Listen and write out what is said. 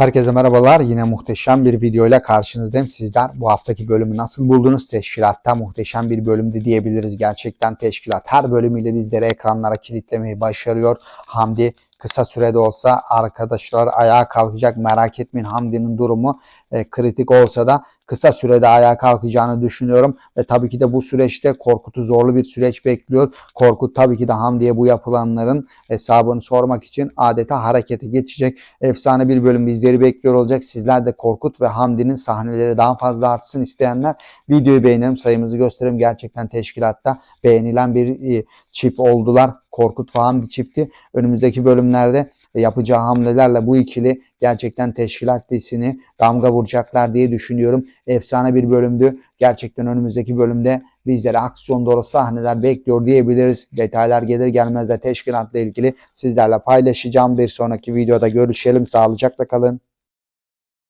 Herkese merhabalar. Yine muhteşem bir videoyla karşınızdayım. Sizler bu haftaki bölümü nasıl buldunuz? Teşkilatta muhteşem bir bölümdü diyebiliriz. Gerçekten teşkilat her bölümüyle bizleri ekranlara kilitlemeyi başarıyor. Hamdi kısa sürede olsa arkadaşlar ayağa kalkacak. Merak etmeyin Hamdi'nin durumu e, kritik olsa da kısa sürede ayağa kalkacağını düşünüyorum. Ve tabii ki de bu süreçte Korkut'u zorlu bir süreç bekliyor. Korkut tabii ki de Hamdi'ye bu yapılanların hesabını sormak için adeta harekete geçecek. Efsane bir bölüm bizleri bekliyor olacak. Sizler de Korkut ve Hamdi'nin sahneleri daha fazla artsın isteyenler videoyu beğenelim sayımızı gösterelim. Gerçekten teşkilatta beğenilen bir e, çift oldular. Korkut ve Hamdi çifti. Önümüzdeki bölümlerde yapacağı hamlelerle bu ikili gerçekten teşkilat dizisini damga vuracaklar diye düşünüyorum. Efsane bir bölümdü. Gerçekten önümüzdeki bölümde bizlere aksiyon dolu sahneler bekliyor diyebiliriz. Detaylar gelir gelmez de teşkilatla ilgili sizlerle paylaşacağım. Bir sonraki videoda görüşelim. Sağlıcakla kalın.